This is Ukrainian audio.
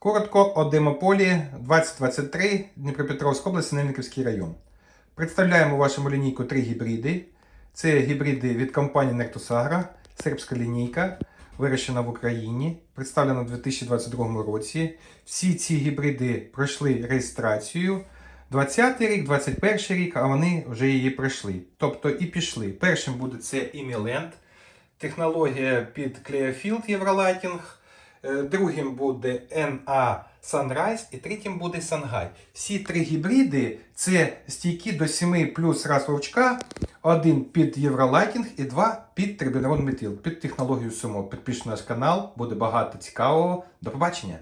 Коротко о демополі 2023 Дніпропетровська область, Синельниківський район. Представляємо вашому лінійку три гібриди. Це гібриди від компанії Agro, сербська лінійка, вирощена в Україні, представлена у 2022 році. Всі ці гібриди пройшли реєстрацію. 20 рік, 21 рік, а вони вже її пройшли. Тобто і пішли. Першим буде це Іміленд, технологія під Clearfield Євролайтінг. Е, Другим буде NA Sunrise і третім буде Shanghai. Всі три гібриди це стійкі до 7 плюс раз вовчка, один під Євролайтінг і два під трибенерон метил, під технологію сумо. Підпишіть наш канал, буде багато цікавого. До побачення!